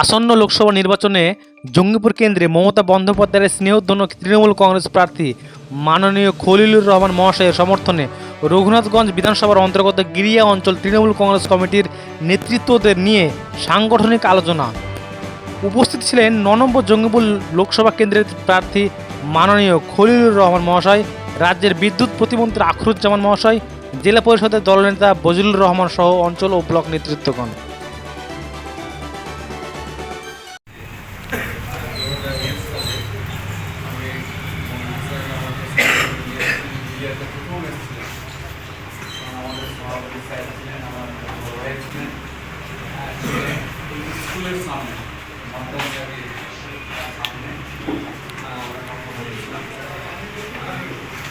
আসন্ন লোকসভা নির্বাচনে জঙ্গিপুর কেন্দ্রে মমতা বন্দ্যোপাধ্যায়ের স্নেহধন্য তৃণমূল কংগ্রেস প্রার্থী মাননীয় খলিলুর রহমান মহাশয়ের সমর্থনে রঘুনাথগঞ্জ বিধানসভার অন্তর্গত গিরিয়া অঞ্চল তৃণমূল কংগ্রেস কমিটির নেতৃত্বদের নিয়ে সাংগঠনিক আলোচনা। উপস্থিত ছিলেন ন নম্বর জঙ্গিপুর লোকসভা কেন্দ্রের প্রার্থী মাননীয় খলিলুর রহমান মহাশয়, রাজ্যের বিদ্যুৎ প্রতিমন্ত্রী আখরুজ্জামান মহাশয়, জেলা পরিষদের দলনেতা বজলুর রহমান সহ অঞ্চল ও ব্লক নেতৃত্বগণ। সভাপতি স্যার ছিলেন আমার ভাই ছিলেন স্কুলের সামনে মাদ্রাসার সামনে আমরা বলেছিলাম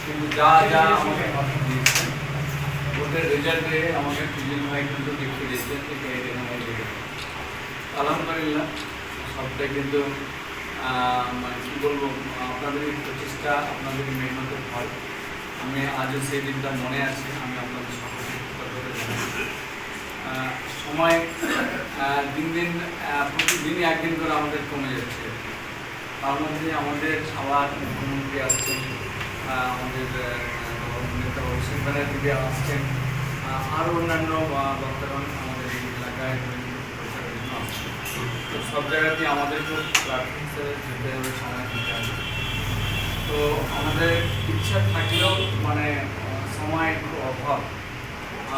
কিন্তু যা যা আমাকে কথা দিয়েছেন ভোটের রেজাল্টে আমাকে ফিজিল ভাই কিন্তু দেখতে দিয়েছেন থেকে আলহামদুলিল্লাহ। সবটাই কিন্তু মানে কী বলব আপনাদের প্রচেষ্টা আপনাদের মেহনতের ফল আমি আজও সেই দিনটা মনে আছে আমি আপনাদের আহ, সময় দিন দিন প্রতিদিনই একদিন করে আমাদের কমে যাচ্ছে। তার মধ্যে আমাদের আবার মুখ্যমন্ত্রী আসছেন আমাদের নেতা অভিষেক ব্যানার্জি আসছেন আরও অন্যান্য বক্তাগণ আমাদের এই এলাকায় তো সব জায়গাতেই আমাদেরকেও প্রার্থী হিসেবে যেতে হবে, সময় দিতে হবে। তো আমাদের ইচ্ছা থাকলেও মানে সময় একটু অভাব।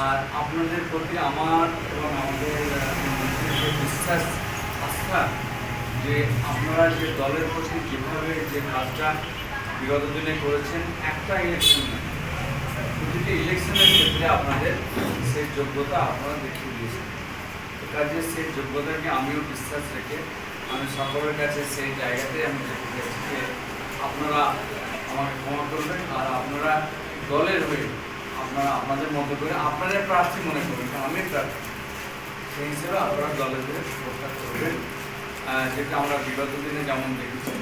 আর আপনাদের প্রতি আমার এবং আমাদের যে বিশ্বাস আস্থা যে আপনারা যে দলের প্রতি যেভাবে যে কাজটা বিগত দিনে করেছেন, একটা ইলেকশন প্রতিটি ইলেকশনের ক্ষেত্রে আপনাদের সেই যোগ্যতা আপনারা দেখিয়ে দিয়েছেন। কাজে সেই যোগ্যতাকে আমিও বিশ্বাস রেখে আমি সকলের কাছে সেই জায়গাতে আমি যেতে চাইছি যে আপনারা আমাকে ক্ষমা করবেন আর আপনারা দলের হয়ে আপনারা আপনাদের মতো করে আপনাদের প্রার্থী মনে করবেন আমি প্রার্থী। সেই হিসেবে আপনারা দলের প্রচার করবেন। যেটা আমরা বিগত দিনে যেমন দেখেছি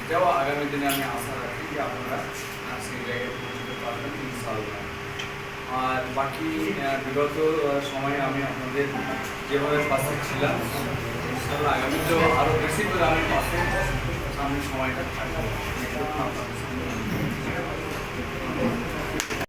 এটাও আগামী দিনে আমি আশা রাখি যে আপনারা সেই জায়গায় পৌঁছতে পারবেন ইনশাআল্লাহ। আর বাকি বিগত সময়ে আমি আপনাদের যেভাবে পাশে ছিলাম, ইনশাআল্লাহ আগামীতেও আরও বেশি করে আমি পাশে, সামনে সময়টা থাকব। আপনাদের